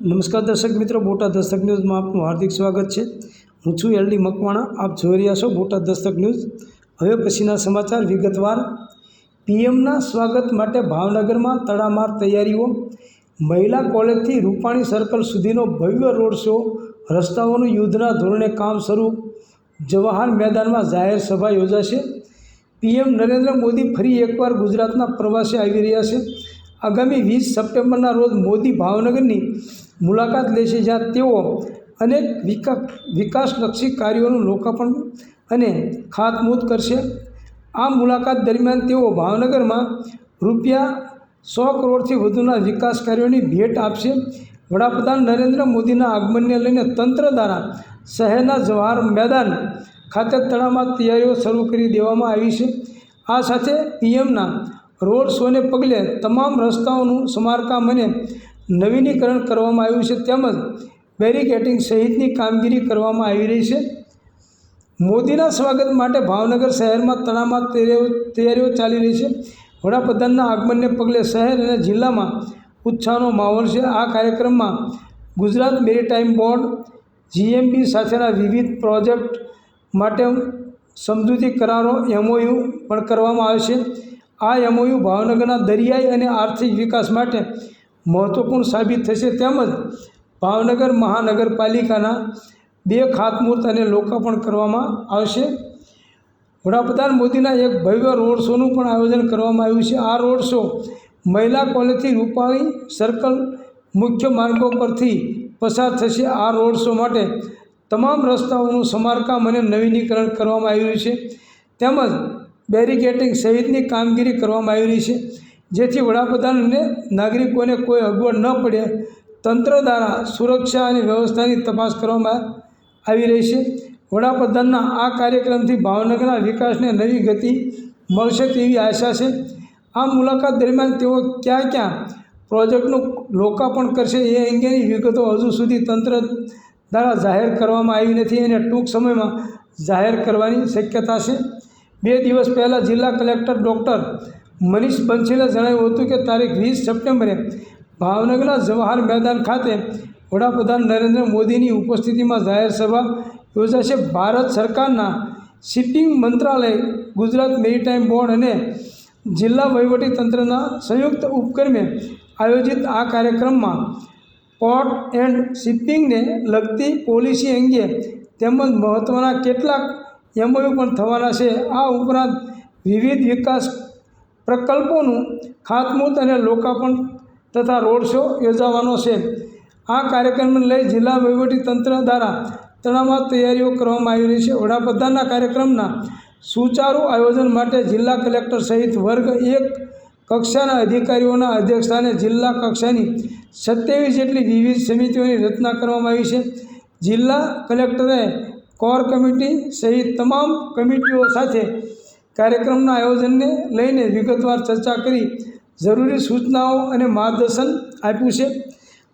નમસ્કાર દર્શક મિત્રો, બોટાદ દસ્તક ન્યૂઝમાં આપનું હાર્દિક સ્વાગત છે. હું છું એલડી મકવાણા, આપ જોઈ રહ્યા છો બોટાદ દસ્તક ન્યૂઝ. હવે પછીના સમાચાર વિગતવાર. પીએમના સ્વાગત માટે ભાવનગરમાં તડામાર તૈયારીઓ. મહિલા કોલેજથી રૂપાણી સર્કલ સુધીનો ભવ્ય રોડ શો, રસ્તાઓનું યુદ્ધના ધોરણે કામ શરૂ. જવાહર મેદાનમાં જાહેર સભા યોજાશે. પીએમ નરેન્દ્ર મોદી ફરી એકવાર ગુજરાતના પ્રવાસે આવી રહ્યા છે. આગામી વીસ સપ્ટેમ્બરના રોજ મોદી ભાવનગરની મુલાકાત લેશે, જ્યાં તેઓ અનેક વિકા, વિકાસલક્ષી કાર્યોનું લોકાર્પણ અને ખાતમુહૂર્ત કરશે. આ મુલાકાત દરમિયાન તેઓ ભાવનગરમાં રૂપિયા સો કરોડથી વધુના વિકાસ કાર્યોની ભેટ આપશે. વડાપ્રધાન નરેન્દ્ર મોદીના આગમનને લઈને તંત્ર દ્વારા શહેરના જવાહર મેદાન ખાતે તળાવમાં તૈયારીઓ શરૂ કરી દેવામાં આવી છે. આ સાથે પીએમના રોડ શોને પગલે તમામ રસ્તાઓનું સમારકામ અને નવીનીકરણ કરવામાં આવ્યું છે. તેમજ બેરિકેટિંગ સહિતની કામગીરી કરવામાં આવી રહી છે. મોદીના સ્વાગત માટે ભાવનગર શહેરમાં તણામાં તૈયારીઓ ચાલી રહી છે. વડાપ્રધાનના આગમનને પગલે શહેર અને જિલ્લામાં ઉત્સાહનો માહોલ છે. આ કાર્યક્રમમાં ગુજરાત મેરીટાઈમ બોર્ડ, જીએમબી સાથેના વિવિધ પ્રોજેક્ટ માટે સમજૂતી કરારો, એમઓયુ પણ કરવામાં આવશે આ એમઓયુ ભાવનગરના દરિયાઈ અને આર્થિક વિકાસ માટે મહત્ત્વપૂર્ણ સાબિત થશે. તેમજ ભાવનગર મહાનગરપાલિકાના બે ખાતમુહૂર્ત અને લોકાર્પણ કરવામાં આવશે. વડાપ્રધાન મોદીના એક ભવ્ય રોડ શોનું પણ આયોજન કરવામાં આવ્યું છે. આ રોડ શો મહિલા કોલેજથી રૂપાણી સર્કલ મુખ્ય માર્ગો પરથી પસાર થશે. આ રોડ શો માટે તમામ રસ્તાઓનું સમારકામ અને નવીનીકરણ કરવામાં આવ્યું છે. તેમજ બેરિકેટિંગ સહિતની કામગીરી કરવામાં આવી રહી છે. જેથી વડાપ્રધાન અને નાગરિકોને કોઈ અગવડ ન પડે, તંત્ર દ્વારા સુરક્ષા અને વ્યવસ્થાની તપાસ કરવામાં આવી રહી છે. વડાપ્રધાનના આ કાર્યક્રમથી ભાવનગરના વિકાસને નવી ગતિ મળશે તેવી આશા છે. આ મુલાકાત દરમિયાન તેઓ ક્યાં ક્યાં પ્રોજેક્ટનું લોકાર્પણ કરશે એ અંગેની વિગતો હજુ સુધી તંત્ર દ્વારા જાહેર કરવામાં આવી નથી અને ટૂંક સમયમાં જાહેર કરવાની શક્યતા છે. બે દિવસ પહેલાં જિલ્લા કલેક્ટર ડૉક્ટર મનીષ બંસીલે જણાવ્યું હતું કે તારીખ વીસ સપ્ટેમ્બરે ભાવનગરના જવાહર મેદાન ખાતે વડાપ્રધાન નરેન્દ્ર મોદીની ઉપસ્થિતિમાં જાહેર સભા યોજાશે. ભારત સરકારના શિપિંગ મંત્રાલય, ગુજરાત મેરીટાઈમ બોર્ડ અને જિલ્લા વહીવટીતંત્રના સંયુક્ત ઉપક્રમે આયોજિત આ કાર્યક્રમમાં પોર્ટ એન્ડ શિપિંગને લગતી પોલિસી અંગે તેમજ મહત્ત્વના કેટલાક એમઓયુ પણ થવાના છે. આ ઉપરાંત વિવિધ વિકાસ પ્રકલ્પોનું ખાતમુહૂર્ત અને લોકાર્પણ તથા રોડ શો યોજાવાનો છે. આ કાર્યક્રમને લઈ જિલ્લા વહીવટીતંત્ર દ્વારા તળાવમાં તૈયારીઓ કરવામાં આવી રહી છે. વડાપ્રધાનના કાર્યક્રમના સુચારુ આયોજન માટે જિલ્લા કલેક્ટર સહિત વર્ગ એક કક્ષાના અધિકારીઓના અધ્યક્ષસ્થાને જિલ્લા કક્ષાની સત્યાવીસ જેટલી વિવિધ સમિતિઓની રચના કરવામાં આવી છે. જિલ્લા કલેક્ટરે કોર કમિટી સહિત તમામ કમિટીઓ સાથે કાર્યક્રમના આયોજનને લઈને વિગતવાર ચર્ચા કરી જરૂરી સૂચનાઓ અને માર્ગદર્શન આપ્યું છે.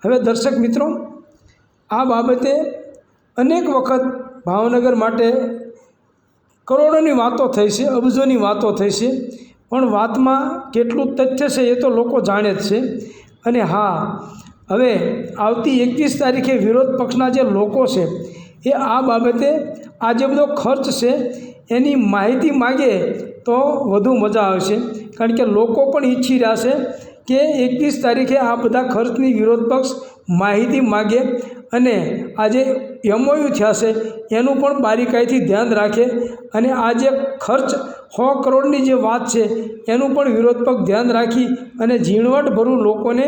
હવે દર્શક મિત્રો, આ બાબતે અનેક વખત ભાવનગર માટે કરોડોની વાતો થઈ છે, અબજોની વાતો થઈ છે, પણ વાતમાં કેટલું તથ્ય છે એ તો લોકો જાણે જ છે. અને હા, હવે આવતી એકવીસ તારીખે વિરોધ પક્ષના જે લોકો છે એ આ બાબતે આ જે બધો ખર્ચ છે, એની માહિતી માગે તો વધુ મજા આવશે. કારણ કે લોકો પણ ઈચ્છી રહ્યા છે કે એકવીસ તારીખે આ બધા ખર્ચની વિરોધ પક્ષ માહિતી માગે અને આ જે એમઓયુ થયા છે, એનું પણ બારીકાઈથી ધ્યાન રાખે અને આ જે ખર્ચ સો કરોડની જે વાત છે, એનું પણ વિરોધ પક્ષ ધ્યાન રાખી અને ઝીણવટભરું લોકોને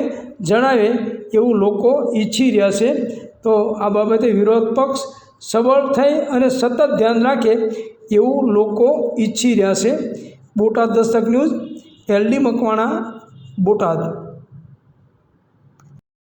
જણાવે એવું લોકો ઈચ્છી રહ્યા છે. તો આ બાબતે વિરોધ પક્ષ સબળ થઈ અને સતત ધ્યાન રાખે એવું લોકો ઈચ્છી રહ્યા છે. Botad Dastak news, LD Makwana, Botad.